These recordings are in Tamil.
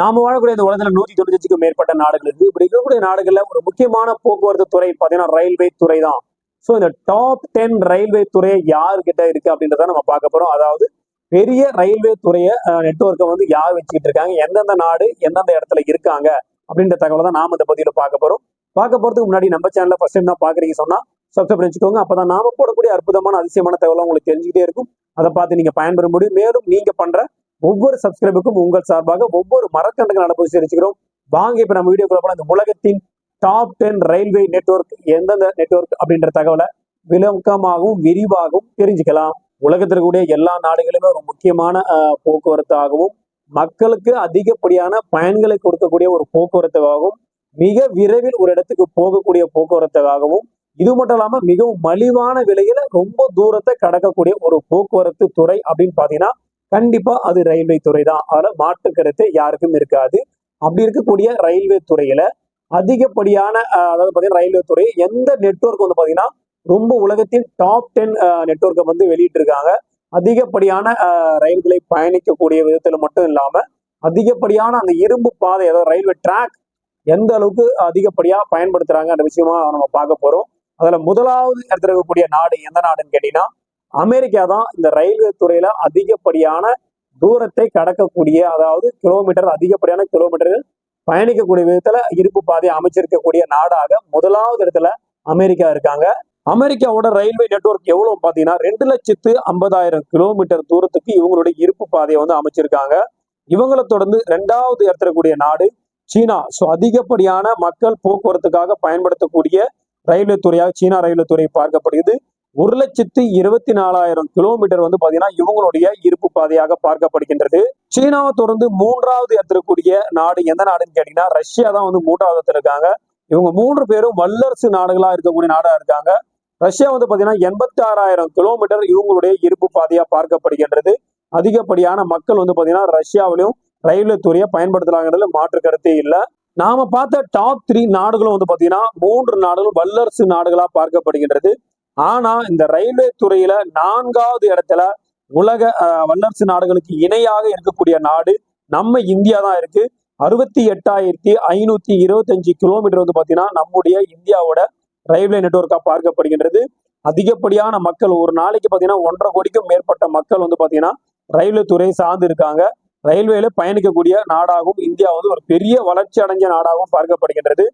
நாம வாழக்கூடிய இந்த உலகத்துல நூத்தி தொண்ணூத்தஞ்சுக்கும் மேற்பட்ட நாடுகள் இருக்கு. இப்படி இருக்கக்கூடிய நாடுகள்ல ஒரு முக்கியமான போக்குவரத்து துறை பாத்தீங்கன்னா ரயில்வே துறை தான் ஸோ இந்த டாப் டென் ரயில்வே துறை யாருக்கிட்ட இருக்கு அப்படின்றத நம்ம பார்க்க போறோம். அதாவது பெரிய ரயில்வே துறையை நெட்ஒர்க்கை வந்து யார் வச்சுக்கிட்டு இருக்காங்க எந்தெந்த நாடு எந்தெந்த இடத்துல இருக்காங்க அப்படின்ற தகவலை தான் நாம இந்த பதிவில் பார்க்க போறோம். பார்க்க போறதுக்கு முன்னாடி நம்ம சேனல்ல ஃபர்ஸ்ட் டைம் தான் பாக்குறீங்க சொன்னா சப்ஸ்கிரைப் பண்ணி அப்பதான் நாம போடக்கூடிய அற்புதமான அதிசயமான தகவலாம் உங்களுக்கு தெரிஞ்சுக்கிட்டே இருக்கும். அதை பார்த்து நீங்க பயன்பெற முடியும். மேலும் நீங்க பண்ற ஒவ்வொரு சப்ஸ்கிரைபுக்கும் உங்கள் சார்பாக ஒவ்வொரு மரக்கண்டுகள் நடப்பது தெரிவிச்சுக்கிறோம். வாங்க இப்ப நம்ம வீடியோக்குள்ள போல இந்த உலகத்தின் டாப் டென் ரயில்வே நெட்வொர்க் எந்தெந்த நெட்வொர்க் அப்படின்ற தகவலை விளக்கமாகவும் விரிவாகவும் தெரிஞ்சுக்கலாம். உலகத்தில் இருக்கக்கூடிய எல்லா நாடுகளுமே ஒரு முக்கியமான போக்குவரத்தாகவும் மக்களுக்கு அதிகப்படியான பயன்களை கொடுக்கக்கூடிய ஒரு போக்குவரத்தாகவும் மிக விரைவில் ஒரு இடத்துக்கு போகக்கூடிய போக்குவரத்தாகவும் இது மட்டும் இல்லாம மிகவும் மலிவான விலையில ரொம்ப தூரத்தை கடக்கக்கூடிய ஒரு போக்குவரத்து துறை அப்படின்னு பாத்தீங்கன்னா கண்டிப்பா அது ரயில்வே துறை தான் அதில் மாற்று கருத்து யாருக்கும் இருக்காது. அப்படி இருக்கக்கூடிய ரயில்வே துறையில அதிகப்படியான அதாவது பார்த்தீங்கன்னா ரயில்வே துறை எந்த நெட்வொர்க் வந்து பார்த்தீங்கன்னா ரொம்ப உலகத்தின் டாப் டென் நெட்ஒர்க்கை வந்து வெளியிட்டிருக்காங்க. அதிகப்படியான ரயில்களை பயணிக்கக்கூடிய விதத்துல மட்டும் இல்லாம அதிகப்படியான அந்த இரும்பு பாதை அதாவது ரயில்வே ட்ராக் எந்த அளவுக்கு அதிகப்படியா பயன்படுத்துறாங்க அந்த விஷயமா நம்ம பார்க்க போறோம். அதுல முதலாவது இடத்துல இருக்கக்கூடிய நாடு எந்த நாடுன்னு கேட்டீங்கன்னா அமெரிக்கா தான் இந்த ரயில்வே துறையில அதிகப்படியான தூரத்தை கடக்கக்கூடிய அதாவது கிலோமீட்டர் அதிகப்படியான கிலோமீட்டர்கள் பயணிக்கக்கூடிய விதத்துல இருப்பு பாதையை அமைச்சிருக்கக்கூடிய நாடாக முதலாவது இடத்துல அமெரிக்கா இருக்காங்க. அமெரிக்காவோட ரயில்வே நெட்வொர்க் எவ்வளவு பாத்தீங்கன்னா ரெண்டு லட்சத்து ஐம்பதாயிரம் கிலோமீட்டர் தூரத்துக்கு இவங்களுடைய இருப்பு பாதையை வந்து அமைச்சிருக்காங்க. இவங்களை தொடர்ந்து ரெண்டாவது இடத்துல நாடு சீனா. ஸோ அதிகப்படியான மக்கள் போக்குவரத்துக்காக பயன்படுத்தக்கூடிய ரயில்வே துறையாக சீனா ரயில்வே துறை பார்க்கப்படுகிறது. ஒரு லட்சத்து இருபத்தி நாலாயிரம் கிலோமீட்டர் வந்து பாத்தீங்கன்னா இவங்களுடைய இருப்பு பாதையாக பார்க்கப்படுகின்றது. சீனாவை தொடர்ந்து மூன்றாவது இடத்துல இருக்கக்கூடிய நாடு எந்த நாடுன்னு கேட்டீங்கன்னா ரஷ்யா தான் வந்து மூன்றாவது இடத்துல இருக்காங்க இவங்க மூன்று பேரும் வல்லரசு நாடுகளா இருக்கக்கூடிய நாடா இருக்காங்க. ரஷ்யா வந்து பாத்தீங்கன்னா எண்பத்தி ஆறாயிரம் கிலோமீட்டர் இவங்களுடைய இருப்பு பாதையா பார்க்கப்படுகின்றது. அதிகப்படியான மக்கள் வந்து பாத்தீங்கன்னா ரஷ்யாவிலும் ரயில்வே துறையை பயன்படுத்துறாங்கிறதுல மாற்று கருத்தே இல்லை. நாம பார்த்த டாப் த்ரீ நாடுகளும் வந்து பாத்தீங்கன்னா மூன்று நாடுகளும் வல்லரசு நாடுகளா பார்க்கப்படுகின்றது. ஆனா இந்த ரயில்வே துறையில நான்காவது இடத்துல உலக வல்லரசு நாடுகளுக்கு இணையாக இருக்கக்கூடிய நாடு நம்ம இந்தியா தான் இருக்கு. அறுபத்தி எட்டாயிரத்தி ஐநூத்தி இருபத்தஞ்சு கிலோமீட்டர் வந்து பாத்தீங்கன்னா நம்முடைய இந்தியாவோட ரயில்வே நெட்ஒர்க்கா பார்க்கப்படுகின்றது. அதிகப்படியான மக்கள் ஒரு நாளைக்கு பாத்தீங்கன்னா ஒன்றரை கோடிக்கும் மேற்பட்ட மக்கள் வந்து பாத்தீங்கன்னா ரயில்வே துறையை சார்ந்து இருக்காங்க. ரயில்வேல பயணிக்கக்கூடிய நாடாகவும் இந்தியா வந்து ஒரு பெரிய வளர்ச்சி அடைஞ்ச நாடாகவும் பார்க்கப்படுகின்றது.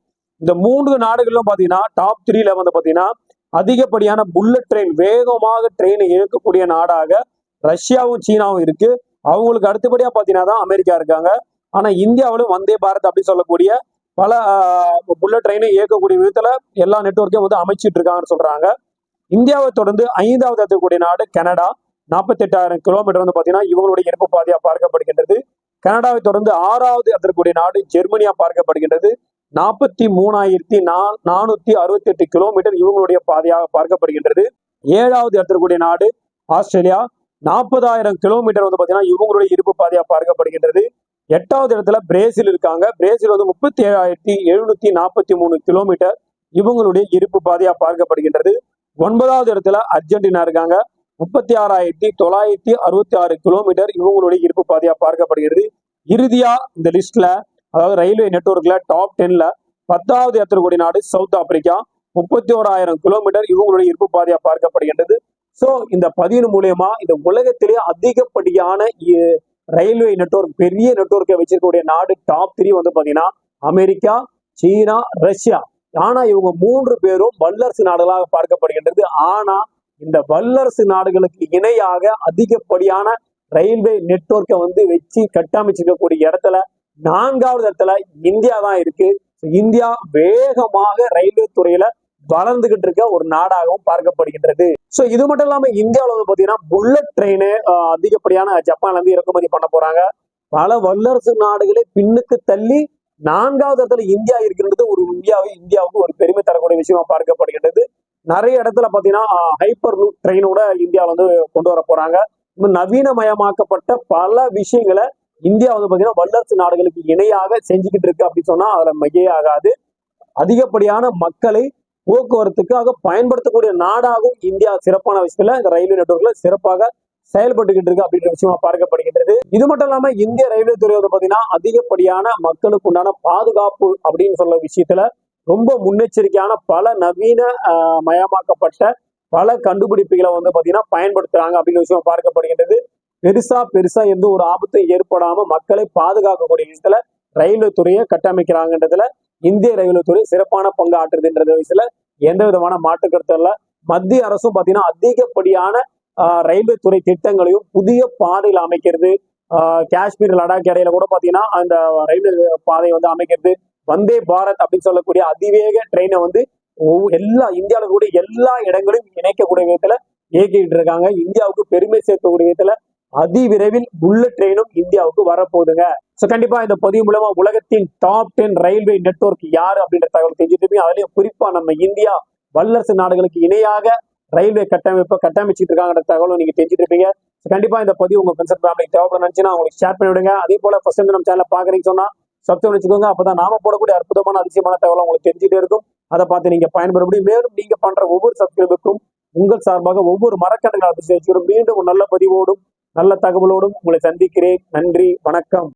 இந்த மூன்று நாடுகளிலும் பாத்தீங்கன்னா டாப் த்ரீல வந்து பாத்தீங்கன்னா அதிகப்படியான புல்லட் ட்ரெயின் வேகமாக ட்ரெயினை இயக்கக்கூடிய நாடாக ரஷ்யாவும் சீனாவும் இருக்கு. அவங்களுக்கு அடுத்தபடியா பாத்தீங்கன்னா தான் அமெரிக்கா இருக்காங்க. ஆனா இந்தியாவிலும் வந்தே பாரத் அப்படின்னு சொல்லக்கூடிய பல புல்லட் ட்ரெயினை இயக்கக்கூடிய விதத்துல எல்லா நெட்வொர்க்கையும் வந்து அமைச்சிட்டு இருக்காங்கன்னு சொல்றாங்க. இந்தியாவை தொடர்ந்து ஐந்தாவது இருக்கக்கூடிய நாடு கனடா. நாற்பத்தி எட்டாயிரம் கிலோமீட்டர் வந்து பாத்தீங்கன்னா இவங்களுடைய இருப்பு பாதையா பார்க்கப்படுகின்றது. கனடாவை தொடர்ந்து ஆறாவது இருக்கக்கூடிய நாடு ஜெர்மனியா பார்க்கப்படுகின்றது. நாற்பத்தி மூணாயிரத்தி நா நானூத்தி அறுபத்தி எட்டு கிலோமீட்டர் இவங்களுடைய பாதையாக பார்க்கப்படுகின்றது. ஏழாவது இடத்திற்குரிய நாடு ஆஸ்திரேலியா. நாற்பதாயிரம் கிலோமீட்டர் வந்து பாத்தீங்கன்னா இவங்களுடைய இருப்பு பாதையாக பார்க்கப்படுகின்றது. எட்டாவது இடத்துல பிரேசில் இருக்காங்க. பிரேசில் வந்து முப்பத்தி ஏழாயிரத்தி எழுநூத்தி நாற்பத்தி மூணு கிலோமீட்டர் இவங்களுடைய இருப்பு பாதையா பார்க்கப்படுகின்றது. ஒன்பதாவது இடத்துல அர்ஜென்டினா இருக்காங்க. முப்பத்தி ஆறாயிரத்தி தொள்ளாயிரத்தி அறுபத்தி ஆறு கிலோமீட்டர் இவங்களுடைய இருப்பு பாதையா பார்க்கப்படுகிறது. இறுதியா இந்த லிஸ்ட்ல அதாவது ரயில்வே நெட்ஒர்க்ல டாப் டென்ல பத்தாவது இடத்துல கூடிய நாடு சவுத் ஆப்பிரிக்கா முப்பத்தி ஓராயிரம் கிலோமீட்டர் இவங்களுடைய இருப்பு பாதையா பார்க்கப்படுகின்றது. சோ இந்த பதிவு மூலியமா இந்த உலகத்திலேயே அதிகப்படியான இ- ரயில்வே நெட்வொர்க் பெரிய நெட்வொர்க்கை வச்சிருக்கக்கூடிய நாடு டாப் த்ரீ வந்து பாத்தீங்கன்னா அமெரிக்கா சீனா ரஷ்யா. ஆனா இவங்க மூன்று பேரும் வல்லரசு நாடுகளாக பார்க்கப்படுகின்றது. ஆனா இந்த வல்லரசு நாடுகளுக்கு இணையாக அதிகப்படியான ரயில்வே நெட்வொர்க்கை வந்து வச்சு கட்டமைச்சிருக்கக்கூடிய இடத்துல நான்காவது இடத்துல இந்தியா தான் இருக்கு. இந்தியா வேகமாக ரயில்வே துறையில வளர்ந்துகிட்டு இருக்க ஒரு நாடாகவும் பார்க்கப்படுகின்றது. சோ இது மட்டும் இல்லாம இந்தியாவில் வந்து பாத்தீங்கன்னா புல்லட் ட்ரெயின் அதிகப்படியான ஜப்பான்ல இருந்து இறக்குமதி பண்ண போறாங்க. பல வல்லரசு நாடுகளை பின்னுக்கு தள்ளி நான்காவது இடத்துல இந்தியா இருக்கின்றது ஒரு இந்தியாவை இந்தியாவுக்கு ஒரு பெருமை தரக்கூடிய விஷயமா பார்க்கப்படுகின்றது. நிறைய இடத்துல பாத்தீங்கன்னா ஹைப்பர் லூப் ட்ரெயினோட இந்தியா வந்து கொண்டு வர போறாங்க. நவீனமயமாக்கப்பட்ட பல விஷயங்களை இந்தியா வந்து பாத்தீங்கன்னா வல்லரசு நாடுகளுக்கு இணையாக செஞ்சுக்கிட்டு இருக்கு அப்படின்னு சொன்னா அதுல மையே ஆகாது. அதிகப்படியான மக்களை போக்குவரத்துக்காக பயன்படுத்தக்கூடிய நாடாகவும் இந்தியா சிறப்பான விஷயத்துல இந்த ரயில்வே நெட்ஒர்க்ல சிறப்பாக செயல்பட்டுக்கிட்டு இருக்கு அப்படின்ற விஷயமா பார்க்கப்படுகின்றது. இது மட்டும் இல்லாம இந்திய ரயில்வே துறை வந்து பாத்தீங்கன்னா அதிகப்படியான மக்களுக்கு உண்டான பாதுகாப்பு அப்படின்னு சொல்ல விஷயத்துல ரொம்ப முன்னெச்சரிக்கையான பல நவீன மயமாக்கப்பட்ட பல கண்டுபிடிப்புகளை வந்து பாத்தீங்கன்னா பயன்படுத்துறாங்க அப்படின்ற விஷயம் பார்க்கப்படுகின்றது. பெருசா பெருசா எந்த ஒரு ஆபத்தும் ஏற்படாம மக்களை பாதுகாக்கக்கூடிய விஷயத்துல ரயில்வே துறையை கட்டமைக்கிறாங்கன்றதுல இந்திய ரயில்வே துறை சிறப்பான பங்கு ஆற்றுதுன்றது விஷயத்துல எந்த விதமான மாற்று கருத்து இல்ல. மத்திய அரசும் பாத்தீங்கன்னா அதிகப்படியான ரயில்வே துறை திட்டங்களையும் புதிய பாதையில் அமைக்கிறது. காஷ்மீர் லடாக் இடையில கூட பாத்தீங்கன்னா அந்த ரயில்வே பாதை வந்து அமைக்கிறது. வந்தே பாரத் அப்படின்னு சொல்லக்கூடிய அதிவேக ட்ரெயினை வந்து எல்லா இந்தியாவில் கூட எல்லா இடங்களையும் இணைக்கக்கூடிய விதத்துல இயக்கிட்டு இருக்காங்க. இந்தியாவுக்கு பெருமை சேர்க்கக்கூடிய விதத்துல அதிவிரைவில் புல்லட் ட்ரெயினும் இந்தியாவுக்கு வரப்போகுதுங்க. ஸோ கண்டிப்பா இந்த பதிவு மூலமா உலகத்தின் டாப் டென் ரயில்வே நெட்வொர்க் யாரு அப்படின்ற தகவல் தெரிஞ்சுட்டு இருப்பீங்க அதுலயும் குறிப்பா நம்ம இந்தியா வல்லரசு நாடுகளுக்கு இணையாக ரயில்வே கட்டமைப்பை கட்டமைச்சிட்டு இருக்காங்கிற தகவலும் நீங்க தெரிஞ்சுட்டு இருப்பீங்க கண்டிப்பா இந்த பதிவு உங்க ஃப்ரெண்ட்ஸ் ஃபேமிலிக்கு தேவைப்படும் நினைச்சுன்னா உங்களுக்கு ஷேர் பண்ணி விடுங்க. அதே போல ஃபர்ஸ்ட் நம்ம சேனல பாக்குறீங்க சொன்னா சப்ஸ்கிரைப் வச்சுக்கோங்க. அப்பதான் நாம போடக்கூடிய அற்புதமான அதிசயமான தகவல் உங்களுக்கு தெரிஞ்சுட்டே இருக்கும். அதை பார்த்து நீங்க பயன்பெற முடியும் மேலும் நீங்க பண்ற ஒவ்வொரு சப்ஸ்கிரைபுக்கும் உங்கள் சார்பாக ஒவ்வொரு மரக்கண்டுகள் அபிஷேகம் மீண்டும் நல்ல பதிவோடும் நல்ல தகவலோடும் உங்களை சந்திக்கிறேன். நன்றி வணக்கம்.